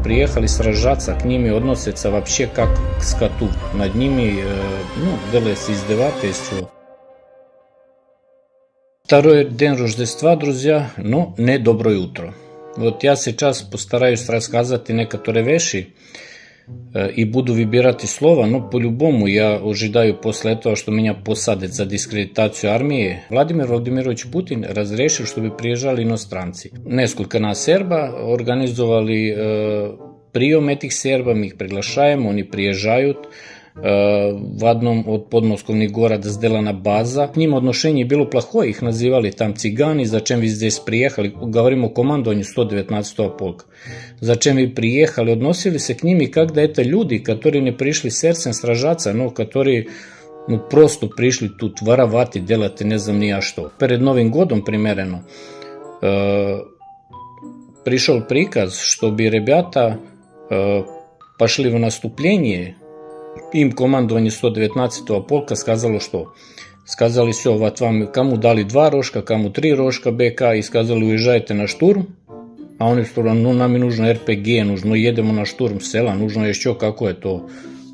приехали сражаться, к ними относятся вообще как к скоту. Над ними э, ну, делается издевательство. Второй день Рождества, друзья, ну, не доброе утро. Вот я сейчас постараюсь рассказать некоторые вещи э, и буду выбирать слова, но по-любому я ожидаю после этого, что меня посадят за дискредитацию армии. Владимир Владимирович Путин разрешил, чтобы приезжали иностранцы. Несколько нас Серба организовали э, прием этих сербов, мы их приглашаем, они приезжают. Э, в одном от подмосковных город сделана база. К ним отношение было плохое, их называли там цыгане, зачем вы здесь приехали, говорим о командовании 119-го полка. Зачем вы приехали, относили се к ним и как да это люди, которые не пришли сердцем сражаться, но которые ну, просто пришли тут воровать и делать не znam ni ja što. Перед Новым годом примерно э, пришел приказ, чтобы ребята э, пошли в наступление, Im komandovanje 119. polka skazalo što? Skazali su ova vam kamu dali dva roška, kamu tri roška BK i skazali uježajte na šturm, a oni su no nam je nužno RPG, nužno jedemo na šturm sela, nužno je što kako je to,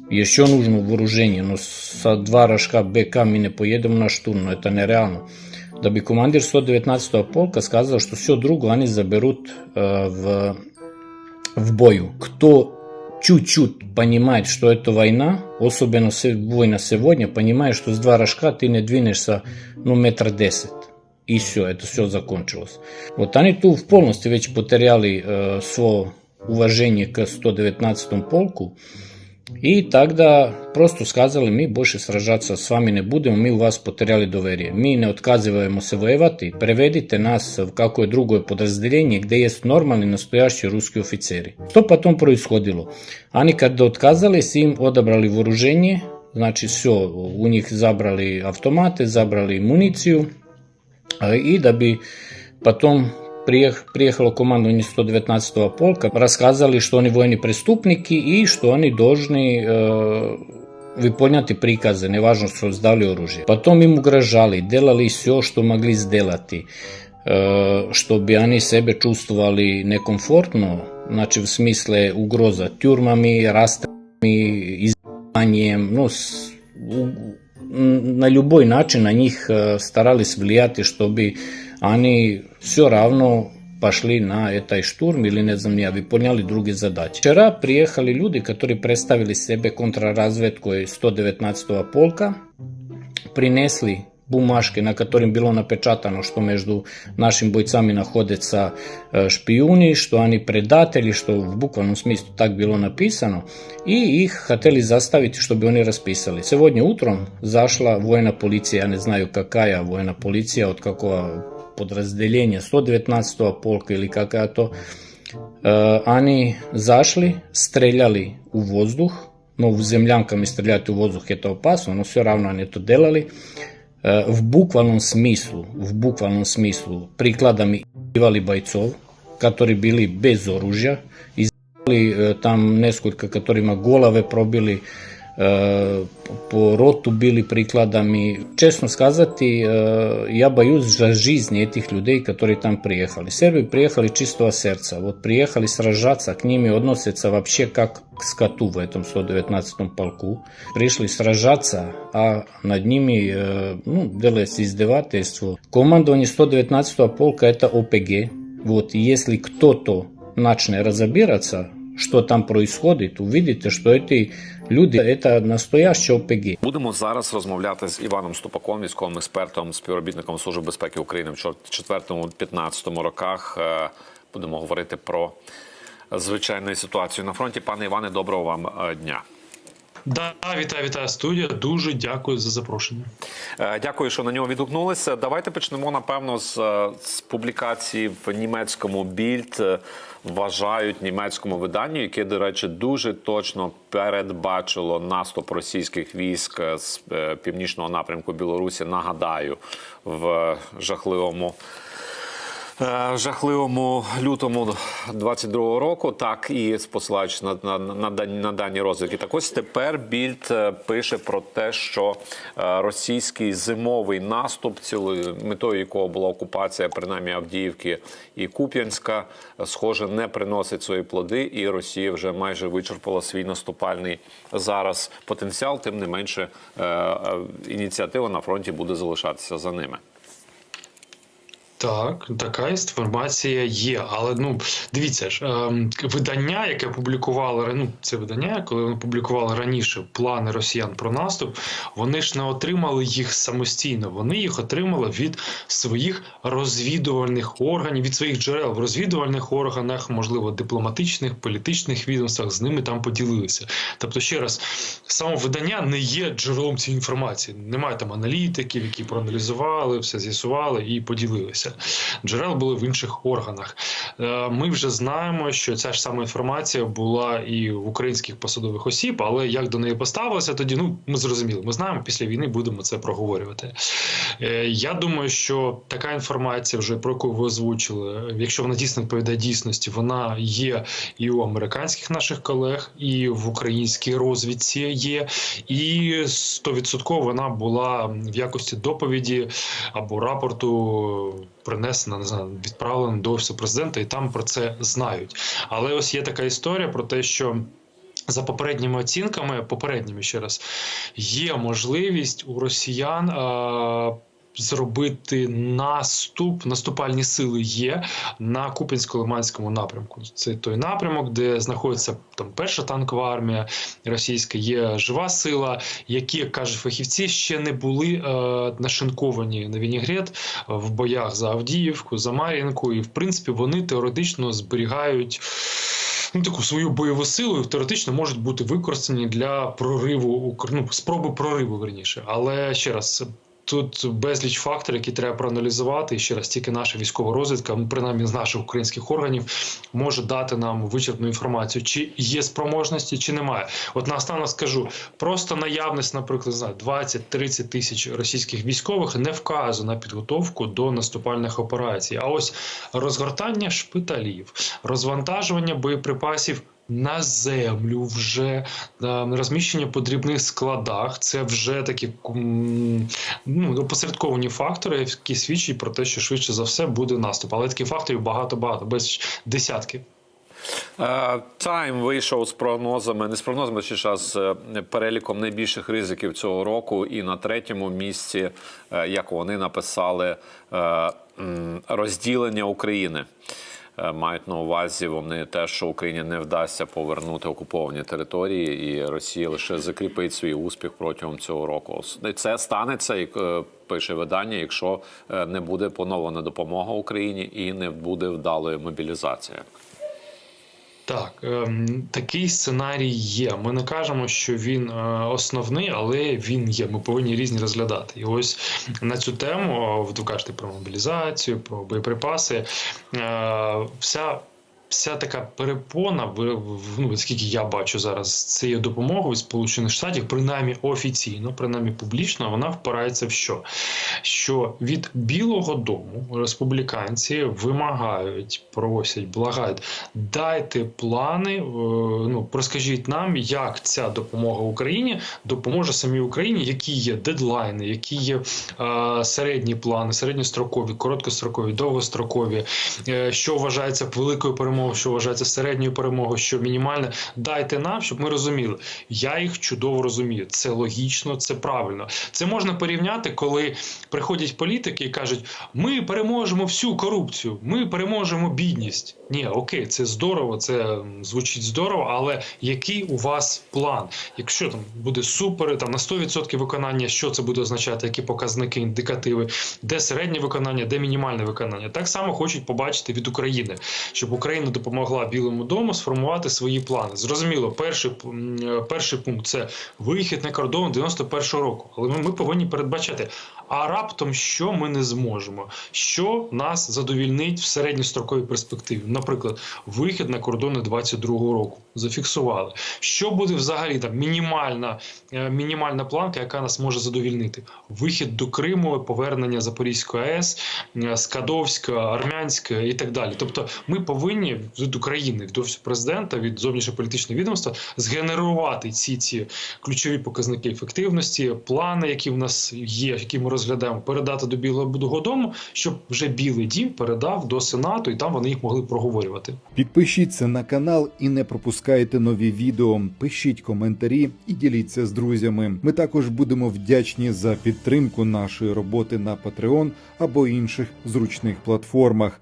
je što nužno vruženje, no sa dva roška BK mi ne pojedemo na šturm, no je to nerealno. Da bi komandir 119. polka skazao što sve drugo oni zaberut uh, v, v boju. Kto чуть-чуть понимает, что это война, особенно се- война сегодня, понимает, что с два рожка ты не двинешься, ну, метр десять. И все, это все закончилось. Вот они тут в полностью ведь потеряли э, свое уважение к 119 полку. I tak da prosto skazali mi boše sražaca s vami ne budemo, mi u vas poterjali doverije. Mi ne otkazivajemo se vojevati, prevedite nas v kako je drugo podrazdeljenje gdje jest normalni nastojašći ruski oficeri. To pa tom proishodilo. Ani kad da otkazali si im odabrali voruženje, znači sve, u njih zabrali automate, zabrali municiju i da bi pa potom prije, prijehalo komandovanje 119. polka, raskazali što oni vojni prestupniki i što oni dožni e, prikaze, prikaze, nevažno što su dali oružje. Pa Potom im ugražali, delali sve što mogli zdelati, e, što bi oni sebe čustvovali nekomfortno, znači u smisle ugroza tjurmami, rastrami, izbanjem, no, na ljuboj način na njih e, starali se vlijati što bi они все равно пошли на этот штурм или не znam ja, выполняли другие задачи. Вчера приехали люди, которые представили себе контрразведку 119 полка, принесли бумажки, на которым было напечатано, что между нашими бойцами находятся э, шпионы, что они предатели, что в буквальном смысле так было написано, и их хотели заставить, чтобы они расписали. Сегодня утром зашла военная полиция, я не знаю какая военная полиция, от какого подразделения, 119 полка или какая-то, Э, они зашли, стреляли у воздух, но в землянками стрелять у воздух это опасно, но все равно они это делали. Э, В буквальном смыслу, в буквальном смыслу прикладами избивали бойцов, которые были без оружия, избивали э, там несколько, которыми головы пробили, э, по роту били прикладами. Честно сказать, э, я боюсь за жизни этих людей, которые там приехали. Сербы приехали чистого сердца, вот приехали сражаться, к ними относятся вообще как к скоту в этом 119-м полку. Пришли сражаться, а над ними э, ну, делается издевательство. Командование 119-го полка это ОПГ. Вот, и если кто-то начнет разбираться, что там происходит, увидите, что эти люди это настоящие ОПГ. Будемо зараз розмовляти з Іваном Ступаком, військовим експертом, співробітником Служби безпеки України в 4-15 роках. Е, Будемо говорити про звичайну ситуацію на фронті. Пане Іване, доброго вам е, дня. Да, вітаю, вітаю студія. Дуже дякую за запрошення. Е, Дякую, що на нього відгукнулися. Давайте почнемо напевно з, з публікації в німецькому більд. Е, Вважають німецькому виданню, яке, до речі, дуже точно передбачило наступ російських військ з е, північного напрямку Білорусі. Нагадаю, в жахливому Е, жахливому лютому 22-го року, так і посилаючись на, на, на, дані- на дані розвідки. Так ось тепер Більд е, пише про те, що е, російський зимовий наступ, цілою метою якого була окупація, принаймні Авдіївки і Куп'янська, е, схоже, не приносить свої плоди, і Росія вже майже вичерпала свій наступальний зараз потенціал. Тим не менше, е, е, ініціатива на фронті буде залишатися за ними. Так, така інформація є. Але ну дивіться ж, ем, видання, яке публікувало ну, це видання, коли вони публікували раніше плани росіян про наступ, вони ж не отримали їх самостійно. Вони їх отримали від своїх розвідувальних органів, від своїх джерел в розвідувальних органах, можливо, дипломатичних, політичних відомствах з ними там поділилися. Тобто, ще раз, саме видання не є джерелом цієї інформації. Немає там аналітиків, які проаналізували, все з'ясували і поділилися. Джерел були в інших органах. Е, Ми вже знаємо, що ця ж сама інформація була і в українських посадових осіб, але як до неї поставилися, тоді ну ми зрозуміли. Ми знаємо, після війни будемо це проговорювати. Е, Я думаю, що така інформація, вже про яку ви озвучили, якщо вона дійсно відповідає дійсності, вона є і у американських наших колег, і в українській розвідці є, і 100% вона була в якості доповіді або рапорту принесена, не знаю, відправлена до офісу президента, і там про це знають. Але ось є така історія про те, що. За попередніми оцінками, попередніми ще раз, є можливість у росіян е, зробити наступ, наступальні сили є на Купінсько-Лиманському напрямку. Це той напрямок, де знаходиться там перша танкова армія російська, є жива сила, які, як кажуть фахівці, ще не були е, нашинковані на Вінігрет в боях за Авдіївку, за Мар'їнку, і в принципі вони теоретично зберігають ну, таку свою бойову силу теоретично можуть бути використані для прориву ну, спроби прориву верніше. Але ще раз. Тут безліч факторів, які треба проаналізувати. І ще раз тільки наша військова розвідка, принаймні з наших українських органів, може дати нам вичерпну інформацію, чи є спроможності, чи немає. От наостанок скажу: просто наявність, наприклад, не знаю, 20-30 тисяч російських військових не вказує на підготовку до наступальних операцій. А ось розгортання шпиталів, розвантажування боєприпасів. На землю вже е, розміщення по дрібних складах. Це вже такі ну, опосередковані фактори, які свідчать про те, що швидше за все буде наступ. Але таких факторів багато-багато, без десятки. Тайм вийшов з прогнозами, не з прогнозами, а з е, переліком найбільших ризиків цього року. І на третьому місці, е, як вони написали, е, розділення України. Е, Мають на увазі вони те, що Україні не вдасться повернути окуповані території, і Росія лише закріпить свій успіх протягом цього року. Це станеться, як е, пише видання, якщо е, не буде поновлена допомога Україні і не буде вдалої мобілізації. Так, ем, такий сценарій є. Ми не кажемо, що він е, основний, але він є. Ми повинні різні розглядати. І ось на цю тему ви кажете про мобілізацію, про боєприпаси. Е, вся Вся така перепона, в- ну, скільки я бачу зараз цією допомогою Сполучених Штатів, принаймні офіційно, принаймні публічно, вона впирається в що? Що від Білого Дому республіканці вимагають, просять, благають, дайте плани, е, ну розкажіть нам, як ця допомога Україні допоможе самій Україні, які є дедлайни, які є е, середні плани, середньострокові, короткострокові, довгострокові, е, що вважається великою перемогою, що вважається середньою перемогою, що мінімальне. Дайте нам, щоб ми розуміли. Я їх чудово розумію. Це логічно, це правильно. Це можна порівняти, коли приходять політики і кажуть: ми переможемо всю корупцію, ми переможемо бідність. Ні, окей, це здорово, це звучить здорово, але який у вас план? Якщо там буде супер, там на 100% виконання, що це буде означати, які показники, індикативи, де середнє виконання, де мінімальне виконання. Так само хочуть побачити від України, щоб Україна Україна допомогла Білому дому сформувати свої плани. Зрозуміло, перший, е, перший пункт це вихід на кордон 91-го року. Але ми, ми повинні передбачати. А раптом що ми не зможемо? Що нас задовільнить в середньостроковій перспективі? Наприклад, вихід на кордони 22-го року зафіксували. Що буде взагалі там мінімальна, е, мінімальна планка, яка нас може задовільнити? Вихід до Криму, повернення Запорізької АЕС, е, Скадовська, Армянська і так далі. Тобто, ми повинні від України, від офісу президента, від зовнішньополітичного відомства згенерувати ці ці ключові показники ефективності, плани, які в нас є, які ми розглядаємо, передати до Білого дому, щоб вже Білий Дім передав до Сенату, і там вони їх могли проговорювати. Підпишіться на канал і не пропускайте нові відео. Пишіть коментарі і діліться з друзями. Ми також будемо вдячні за підтримку нашої роботи на Patreon або інших зручних платформах.